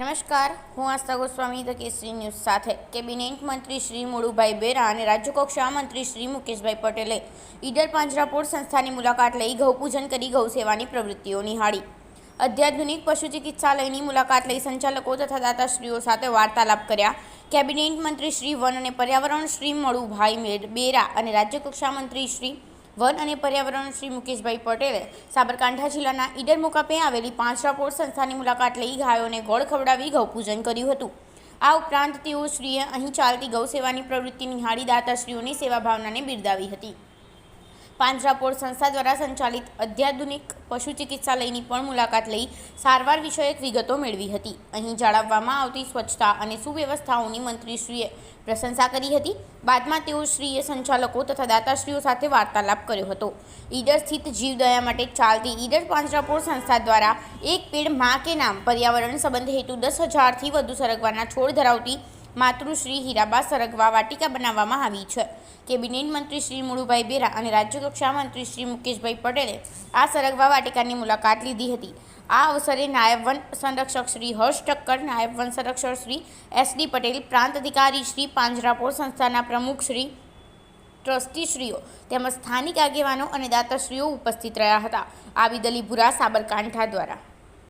નમસ્કાર, હું Astha Goswami the Kesari news સાથે. કેબિનેટ મંત્રી શ્રી મુળુભાઈ બેરા અને રાજ્યકક્ષા મંત્રી શ્રી મુકેશભાઈ પટેલે ઈડર પાંજરાપોળ સંસ્થાની મુલાકાત લઈ ગૌપૂજન કરી ગૌસેવાની પ્રવૃત્તિઓ નિહાળી. અત્યાધુનિક પશુ ચિકિત્સાલયની મુલાકાત લઈ સંચાલકો તથા દાતાશ્રીઓ સાથે વાર્તાલાપ કર્યા. કેબિનેટ મંત્રી શ્રી વન અને પર્યાવરણ શ્રી મળુભાઈ બેરા અને રાજ્યકક્ષા મંત્રી શ્રી વન અને પર્યાવરણ શ્રી મુકેશભાઈ પટેલે સાબરકાંઠા જિલ્લાના ઈડર મુકામે આવેલી પાંચરાપોળ સંસ્થાની મુલાકાત લઈ ગાયોને ગોળ ખવડાવી ગૌપૂજન કર્યું હતું. આ ઉપરાંત તેઓ શ્રીએ અહીં ચાલતી ગૌ સેવાની પ્રવૃત્તિ નિહાળી દાતાશ્રીઓની સેવા ભાવનાને બિરદાવી હતી. પાંજરાપોળ સંસ્થા દ્વારા સંચાલિત અત્યાધુનિક પશુ ચિકિત્સાલયની પણ મુલાકાત લઈ સારવાર વિષયક વિગતો મેળવી હતી. અહીં જાળવવામાં આવતી સ્વચ્છતા અને સુવ્યવસ્થાઓની મંત્રીશ્રીએ પ્રશંસા કરી હતી. બાદમાં તેઓ શ્રીએ સંચાલકો તથા દાતાશ્રીઓ સાથે વાર્તાલાપ કર્યો હતો. ઈડર સ્થિત જીવદયા માટે ચાલતી ઈડર પાંજરાપોળ સંસ્થા દ્વારા એક પેડમાં કે નામ પર્યાવરણ સંબંધ હેતુ દસ હજારથી વધુ સરગવાના છોડ ધરાવતી માતૃશ્રી હીરાબા સરગવા વાટિકા બનાવવામાં આવી છે. કેબિનેટ મંત્રી શ્રી મુળુભાઈ બેરા અને રાજ્યકક્ષા મંત્રી શ્રી મુકેશભાઈ પટેલે આ સરગવા વાટિકાની મુલાકાત લીધી હતી. આ અવસરે નાયબ વન સંરક્ષક શ્રી હર્ષ ઠક્કર, નાયબ વન સંરક્ષક શ્રી એસ ડી પટેલ, પ્રાંત અધિકારી શ્રી પાંજરાપોળ સંસ્થાના પ્રમુખ શ્રી ટ્રસ્ટીશ્રીઓ તેમજ સ્થાનિક આગેવાનો અને દાતાશ્રીઓ ઉપસ્થિત રહ્યા હતા. આવી દલીભુરા સાબરકાંઠા દ્વારા.